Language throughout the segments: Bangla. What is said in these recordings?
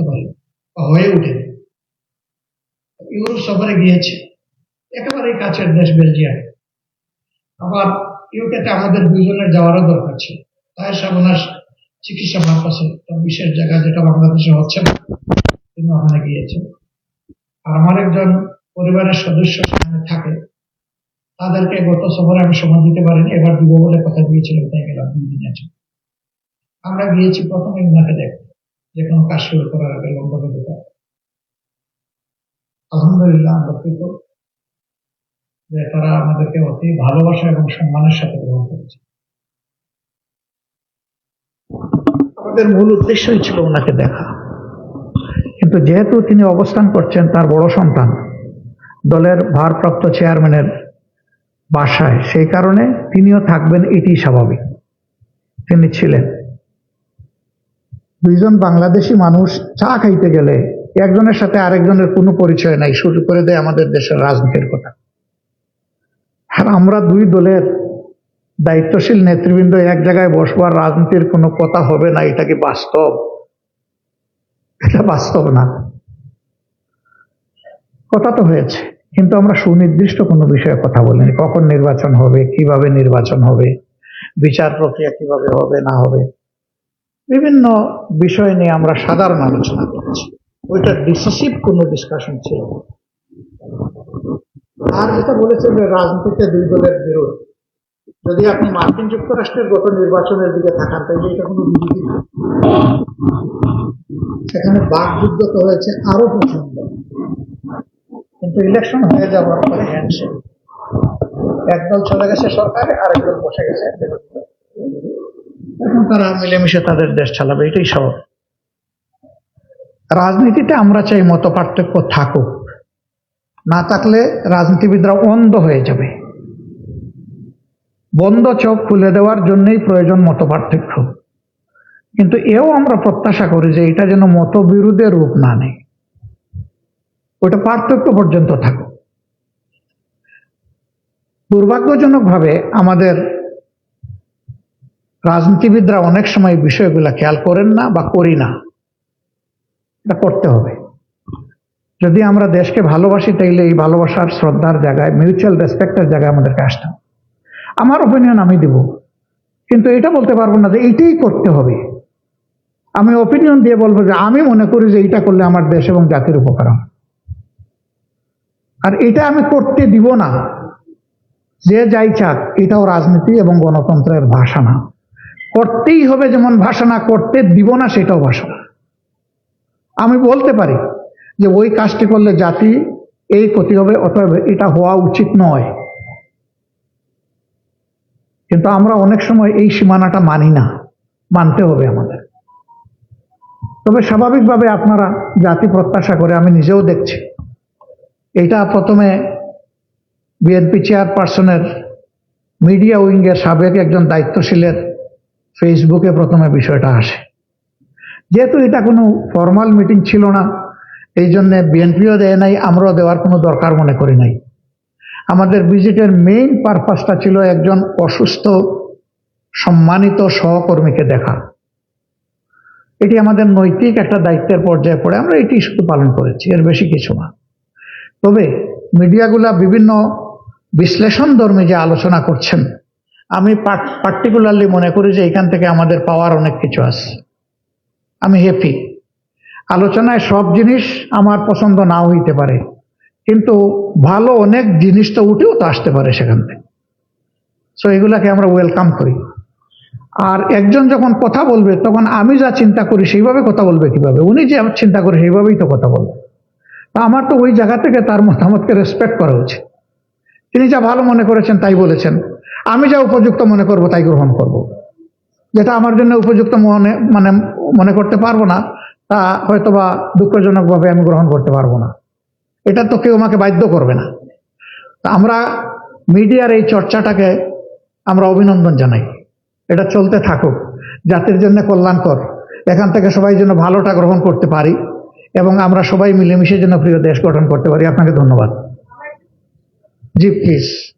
করতে পারি বা হয়ে ওঠেনি ইউরোপ সফরে গিয়েছে। একেবারেই কাছের দেশ বেলজিয়াম। আবার ইউকেতে আমাদের দুইজনের যাওয়ারও দরকার ছিল। তাই সাবনার চিকিৎসা পারপাসে তার বিশেষ জায়গা যেটা বাংলাদেশে হচ্ছে না তিনি ওখানে গিয়েছেন আর আমার একজন পরিবারের সদস্য সেখানে থাকে। তাদেরকে গত সফরে আমি সময় দিতে পারিনি, এবার দিব বলে কথা দিয়েছিলাম তাই গেলাম দুই দিনের জন্য। আমরা গিয়েছি প্রথমে ওনাকে দেখতে যে কোনো কাজ শুরু করার আগে যেতে হবে। আলহামদুলিল্লাহ, আমরা কৃত যে তারা আমাদেরকে অতি ভালোবাসা এবং সম্মানের সাথে গ্রহণ করেছে। আমাদের মূল উদ্দেশ্যই ছিল ওনাকে দেখা। কিন্তু যেহেতু তিনি অবস্থান করছেন তার বড় সন্তান, দলের ভারপ্রাপ্ত চেয়ারম্যানের বাসায়, সেই কারণে তিনিও থাকবেন এটি স্বাভাবিক। তিনি ছিলেন দুইজন বাংলাদেশি মানুষ চা খাইতে গেলে একজনের সাথে আরেকজনের কোনো পরিচয় নাই, শুরু করে দেয় আমাদের দেশের রাজনীতির কথা। আর আমরা দুই দলের দায়িত্বশীল নেতৃবৃন্দ এক জায়গায় বসবার রাজনীতির কোনো কথা হবে না, এটা কি বাস্তব? এটা বাস্তব না। কথা তো হয়েছে, কিন্তু আমরা সুনির্দিষ্ট কোনো বিষয়ে কথা বলিনি। কখন নির্বাচন হবে, কীভাবে নির্বাচন হবে, বিচার প্রক্রিয়া কীভাবে হবে, না হবে। বিভিন্ন বিষয় নিয়ে আমরা সাধারণ আলোচনা করেছি। ওইটা ডিসিসিভ কোনো ডিসকাশন ছিল আর যেটা বলেছেন রাজনীতিতে দুই দলের বিরোধ। যদি আপনি মার্কিন যুক্তরাষ্ট্রের গত নির্বাচনের দিকে থাকান তাহলে এটা কোনো বিরোধী না। সেখানে বাকযুদ্ধ তো হয়েছে আরও প্রচণ্ড কিন্তু ইলেকশন হয়ে যাওয়ার পরে হ্যান্ডশেক একদল চলে গেছে সরকারে আরেকদল বসে গেছে। এখন তারা মিলেমিশে তাদের দেশ চালাবে, এটাই স্বাভাবিক রাজনীতিতে আমরা চাই মত পার্থক্য থাকুক। না থাকলে রাজনীতিবিদরা অন্ধ হয়ে যাবে। বন্ধ চোখ খুলে দেওয়ার জন্যই প্রয়োজন মত পার্থক্য কিন্তু এও আমরা প্রত্যাশা করি যে এটা যেন মতবিরোধে রূপ না নেয়। ওটা পার্থক্য পর্যন্ত থাকুক। দুর্ভাগ্যজনকভাবে আমাদের রাজনীতিবিদরা অনেক সময় বিষয়গুলো খেয়াল করেন না বা করি না। এটা করতে হবে। যদি আমরা দেশকে ভালোবাসি, তাইলে এই ভালোবাসার শ্রদ্ধার জায়গায় মিউচুয়াল রেসপেক্টের জায়গায় আমাদেরকে আসতে হবে। আমার ওপিনিয়ন আমি দেব। কিন্তু এটা বলতে পারব না যে এইটাই করতে হবে। আমি ওপিনিয়ন দিয়ে বলব যে আমি মনে করি যে এইটা করলে আমার দেশ এবং জাতির উপকার আর এটা আমি করতে দিব না। যে যাই চাক, এটাও রাজনীতি এবং গণতন্ত্রের ভাষা না। করতেই হবে যেমন ভাষা না করতে দিব না, সেটাও ভাষা আমি বলতে পারি যে ওই কাজটি করলে জাতি এই ক্ষতি হবে, অতএব এটা হওয়া উচিত নয়। কিন্তু আমরা অনেক সময় এই সীমানাটা মানি না, মানতে হবে আমাদের। তবে স্বাভাবিকভাবে আপনারা জাতি প্রত্যাশা করে, আমি নিজেও দেখছি। এটা প্রথমে বিএনপি চেয়ারপারসনের মিডিয়া উইংয়ের সাবেক একজন দায়িত্বশীলের ফেসবুকে প্রথমে বিষয়টা আসে। যেহেতু এটা কোনো ফর্মাল মিটিং ছিল না, এই জন্যে বিএনপিও দেয় নাই, আমরাও দেওয়ার কোনো দরকার মনে করি নাই। আমাদের ভিজিটের মেইন পারপাসটা ছিল একজন অসুস্থ, সম্মানিত সহকর্মীকে দেখা। এটি আমাদের নৈতিক একটা দায়িত্বের পর্যায়ে পড়ে, আমরা এটি শুধু পালন করেছি, এর বেশি কিছু না। তবে মিডিয়াগুলা বিভিন্ন বিশ্লেষণ ধর্মী যে আলোচনা করছেন আমি পার্টিকুলারলি মনে করি যে এখান থেকে আমাদের পাওয়ার অনেক কিছু আছে। আমি হ্যাপি আলোচনায় সব জিনিস আমার পছন্দ নাও হইতে পারে। কিন্তু ভালো অনেক জিনিস তো উঠেও তো আসতে পারে সেখান থেকে। সো এগুলাকে আমরা ওয়েলকাম করি। আর একজন যখন কথা বলবে, তখন আমি যা চিন্তা করি সেইভাবে কথা বলবে কীভাবে? উনি যে চিন্তা করে সেইভাবেই তো কথা বলবে। তা আমার তো ওই জায়গা থেকে তার মতামতকে রেসপেক্ট করা উচিত। তিনি যা ভালো মনে করেছেন তাই বলেছেন। আমি যা উপযুক্ত মনে করব, তাই গ্রহণ করব। যেটা আমার জন্য উপযুক্ত মনে মানে মনে করতে পারব না, তা হয়তোবা দুঃখজনকভাবে আমি গ্রহণ করতে পারব না। এটা তো কেউ আমাকে বাধ্য করবে না। আমরা মিডিয়ার এই চর্চাটাকে আমরা অভিনন্দন জানাই। এটা চলতে থাকুক, জাতির জন্য কল্যাণকর, এখান থেকে সবাই যেন ভালোটা গ্রহণ করতে পারি, এবং আমরা সবাই মিলেমিশে যেন প্রিয় দেশ গঠন করতে পারি। আপনাকে ধন্যবাদ। জি প্লিজ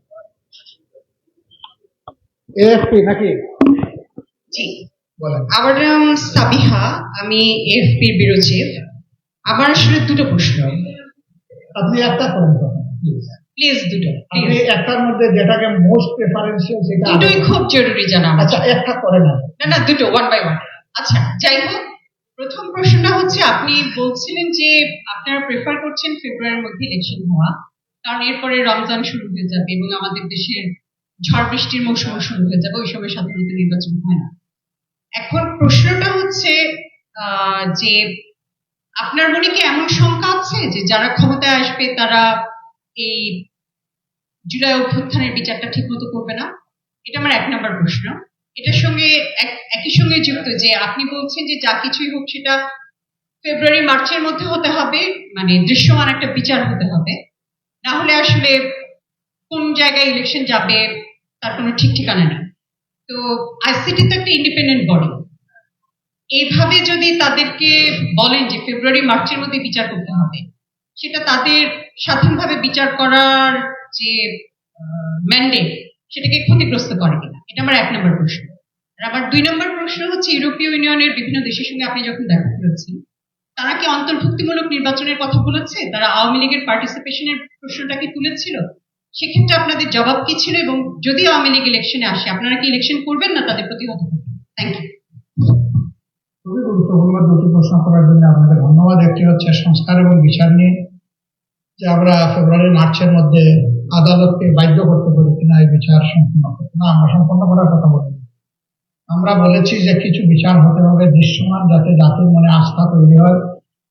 এএফপি নাকি? জি। বলেন। আমার নাম সাবিহা আমি এফপির ব্যুরো চিফ আমার আসলে দুটো প্রশ্ন। আপনি একটা করেন প্লিজ দুটো আপনি একটার মধ্যে যেটাকে মোস্ট প্রেফারেন্সিয়াল সেটা দুটোই খুব জরুরি জানা আচ্ছা একটা করেন না না না দুটো ওয়ান বাই ওয়ান আচ্ছা যাই হোক প্রথম প্রশ্নটা হচ্ছে আপনি বলছিলেন যে আপনারা প্রেফার করছেন ফেব্রুয়ারির মধ্যে ইলেকশন হওয়া। কারণ এরপরে রমজান শুরু হয়ে যাবে এবং আমাদের দেশের ঝড় বৃষ্টির মৌসুম শুরু হয়ে যাবে ওই সময় সাধারণত নির্বাচন হয় না। এখন প্রশ্নটা হচ্ছে যে আপনার মনে কি এমন শঙ্কা আছে যে যারা ক্ষমতায় আসবে তারা এই জুলাই অভ্যুত্থানের বিচারটা ঠিক মতো করবে না? এটা আমার এক নম্বর প্রশ্ন। এটার সঙ্গে এক- একই সঙ্গে যুক্ত যে আপনি বলছেন যে যা কিছুই হোক সেটা ফেব্রুয়ারি, মার্চের মধ্যে হতে হবে মানে দৃশ্যমান একটা বিচার হতে হবে। না হলে আসলে কোন জায়গায় ইলেকশন যাবে তার কোনো ঠিক ঠিকানা নেই। তো আইসিটি তো একটা ইন্ডিপেন্ডেন্ট বডি এইভাবে যদি তাদেরকে বলেন যে ফেব্রুয়ারি মার্চের মধ্যে বিচার করতে হবে, সেটা তাদের স্বাধীনভাবে বিচার করার যে ম্যান্ডেট সেটাকে ক্ষতিগ্রস্ত করে কিনা? এটা আমার এক নম্বর প্রশ্ন। আর আমার দুই নম্বর প্রশ্ন হচ্ছে, ইউরোপীয় ইউনিয়নের বিভিন্ন দেশের সঙ্গে আপনি যখন দেখা করেছেন, তারা কি অন্তর্ভুক্তিমূলক নির্বাচনের কথা বলেছে? তারা আওয়ামী লীগের পার্টিসিপেশনের প্রশ্নটা কি তুলেছিল? সেক্ষেত্রে আপনাদের জবাব কি ছিল এবং যদি আওয়ামী লীগ ইলেকশনে আসে, আপনারা কি ইলেকশন করবেন না তাদের প্রতিহত থ্যাংক ইউ খুবই গুরুত্বপূর্ণ দুটি প্রশ্ন করার জন্য আপনাদের ধন্যবাদ। একটি হচ্ছে সংস্কার এবং বিচার নিয়ে, যে আমরা ফেব্রুয়ারি, মার্চের মধ্যে আদালতকে বাধ্য করতে পারি কিনা এই বিচার সম্পূর্ণ করতে না। আমরা সম্পন্ন করার কথা বলিনি আমরা বলেছি যে কিছু বিচার হতে হবে দৃশ্যমান, যাতে জাতির মনে আস্থা তৈরি হয়।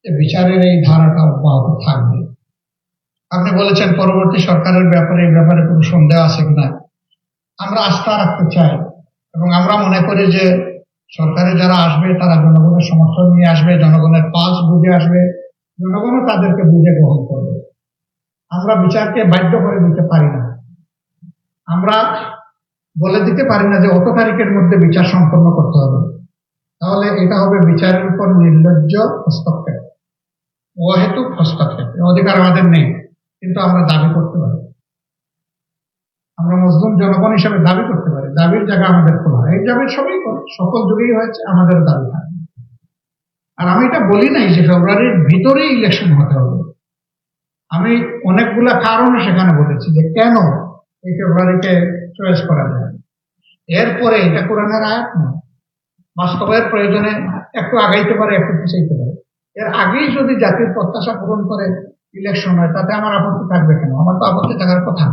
যে বিচারের এই ধারাটা অব্যাহত থাকবে। আপনি বলেছেন পরবর্তী সরকারের ব্যাপারে, এই ব্যাপারে কোনো সন্দেহ আছে কিনা? আমরা আস্থা রাখতে চাই এবং আমরা মনে করি যে সরকারে যারা আসবে, তারা জনগণের সমর্থন নিয়ে আসবে, জনগণের পাস বুঝে আসবে, জনগণও তাদেরকে বুঝে গ্রহণ করবে। আমরা বিচারকে বাধ্য করে দিতে পারি না। আমরা বলে দিতে পারি না যে অত তারিখের মধ্যে বিচার সম্পন্ন করতে হবে। তাহলে এটা হবে বিচারের উপর নির্লজ্জ হস্তক্ষেপ। অহেতুক হস্তক্ষেপ। অধিকার আমাদের নেই। কিন্তু আমরা দাবি করতে পারি। আমরা মুসলিম জনগণ হিসাবে দাবি করতে পারি। দাবির জায়গা আমাদের খোলা। এই দাবি সবই করে। সকল যুগেই হয়েছে, আমাদের দাবি থাকবে আর আমি এটা বলি নাই যে ফেব্রুয়ারির ভিতরেই ইলেকশন হতে হবে। আমি অনেকগুলা কারণ সেখানে বলেছি যে কেন এই ফেব্রুয়ারিকে চয়েস করা যায়। এরপরে এটা কোরআনের আয়াত নয় বাস্তবের প্রয়োজনে একটু আগাইতে পারে, একটু পিছাইতে পারে। এর আগেই যদি জাতির প্রত্যাশা পূরণ করে ইলেকশন হয়, তাতে আমার আপত্তি থাকবে কেন? আমার তো আপত্তি থাকার কথা।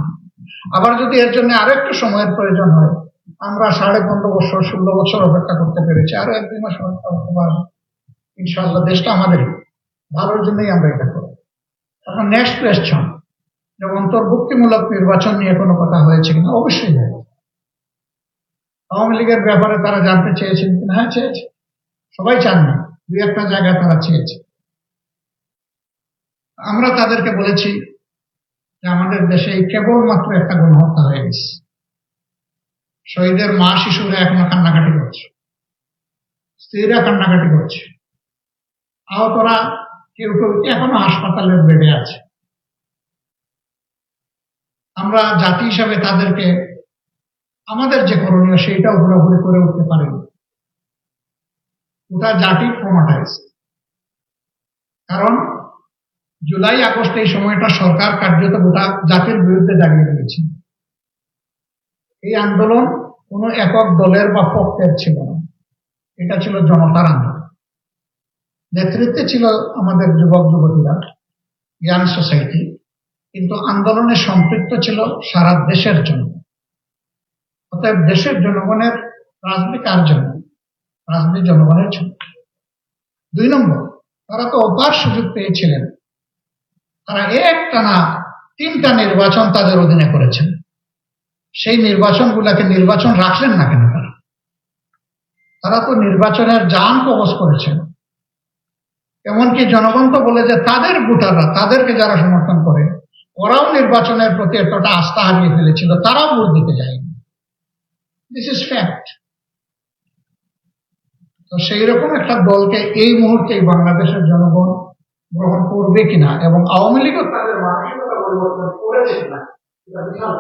আবার যদি এর জন্য আরেকটু সময়ের প্রয়োজন হয়, আমরা সাড়ে পনেরো বছর, ষোলো বছর অপেক্ষা করতে পেরেছি। আরও এক দুই মাস অপেক্ষা করতে ইনশাল্লাহ দেশটা আমাদের ভালোর জন্যই আমরা এটা করি এখন নেক্সট কোয়েশ্চন যে অন্তর্ভুক্তিমূলক নির্বাচন নিয়ে কোনো কথা হয়েছে কিনা? অবশ্যই হয়েছে। আওয়ামী লীগের ব্যাপারে তারা জানতে চেয়েছেন কিনা? হ্যাঁ চেয়েছে। সবাই চান না। দুই একটা জায়গায় তারা চেয়েছে। আমরা তাদেরকে বলেছি যে আমাদের দেশে কেবলমাত্র একটা গণহত্যা হয়ে গেছে। শহীদের মা শিশুরা এখনও কান্নাকাটি করছে। স্ত্রীরা কান্নাকাটি করছে। আহতরা কেউ কেউ এখনও হাসপাতালের বেডে আছে। আমরা জাতি হিসাবে তাদেরকে, আমাদের যে করণীয় সেইটাও পুরোপুরি করে উঠতে পারেনি। ওটা জাতি ট্রমাটাইজ কারণ জুলাই আগস্ট এই সময়টা সরকার কার্যত গোটা জাতির বিরুদ্ধে দাঁড়িয়ে দিয়েছে এই আন্দোলন কোনো একক দলের বা পক্ষের ছিল না। এটা ছিল জনতার আন্দোলন। নেতৃত্বে ছিল আমাদের যুবক, যুবতীরা জ্ঞান সোসাইটি, কিন্তু আন্দোলনে সম্পৃক্ত ছিল সারা দেশের জন্য অতএব দেশের জনগণের রাজনীতি কার জন্য? রাজনীতি জনগণের জন্য। দুই নম্বর, তারা তো অপার সুযোগ পেয়েছিলেন। তারা একটানা তিনটা নির্বাচন তাদের অধীনে করেছেন সেই নির্বাচন নির্বাচনগুলোকে নির্বাচন রাখলেন না কেন তারা? তারা তো নির্বাচনের যান কবচ করেছেন। এমনকি জনগণ তো বলে যে তাদের ভোটাররা, তাদেরকে যারা সমর্থন করে, ওরাও নির্বাচনের প্রতি এতটা আস্থা হারিয়ে ফেলেছিল, তারাও ভোট দিতে যায়নি। দিস ইজ ফ্যাক্ট তো সেই রকম একটা দলকে এই মুহূর্তে বাংলাদেশের জনগণ করবে কিনা এবং আওয়ামী লীগও তাদের মানসিকতা পরিবর্তন করেছে না। এটা বিশাল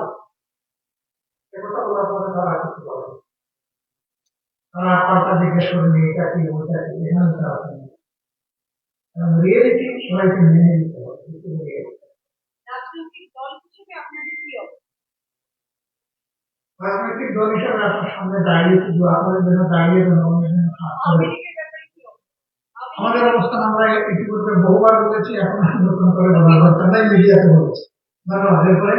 রাজনৈতিক দল হিসাবে আপনার সামনে দাঁড়িয়ে শুধু আপনাদের জন্য দাঁড়িয়ে জন্য অবস্থান আমরা ইতিপূর্বে বহুবার বলেছি এখন নতুন করে বলার দরকার নাই ধন্যবাদ। এরপরে?